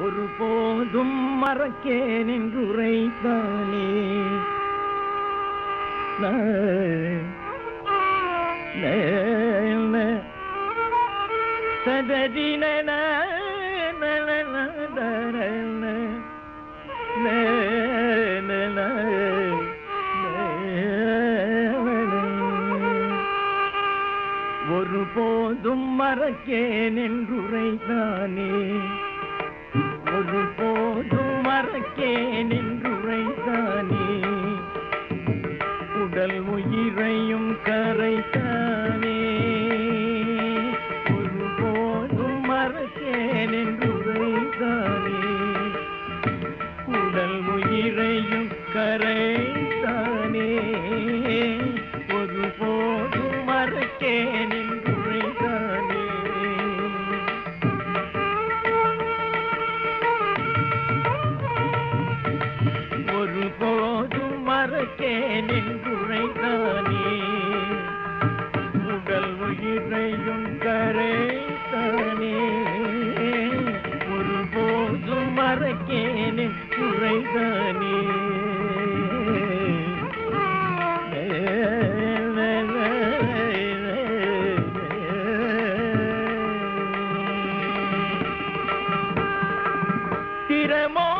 ஒரு போதும் மறக்கேன் என்று உரைத்தானே சததின ஒரு போதும் மறக்கேன் என்றுரைத்தானே இறையும் கரைத்தானே. ஒருபோதும் மறக்கேன் என்று உரைத்தானே. உடல் உயிரையும் கரைத்தானே. ஒருபோதும் மறக்கேன் என்று உரைத்தானே. ஒருபோதும் மறக்கேன் என்று இறையும் கரைத்தனே ஒருபோதும் மறக்கேனின் குறைதானே. திறமோ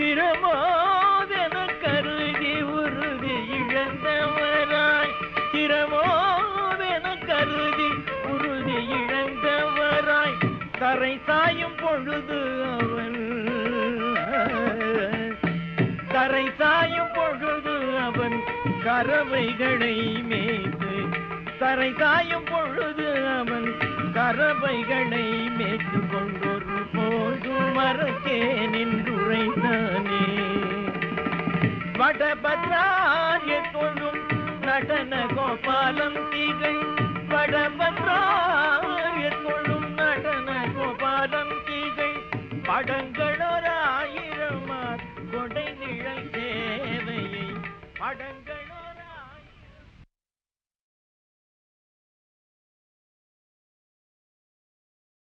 திறமோதென கருதி உறுதி இழந்தவராய். திறமோதென கருதி உறுதி இழந்தவராய். கரை சாயும் பொழுது அவன் கரை சாயும் பொழுது அவன் கரவைகளை மேய்த்து. கரை சாயும் பொழுது அவன் கரவைகளை மேய்த்து கொண்டு வடபத்ராய தொழும் நடன கோபாலம் திகை வடபத்ராய தொழும் நடன கோபாலம் திகை படங்களோராயிரமார் கொடை நிழல் தேவையை. படங்கள்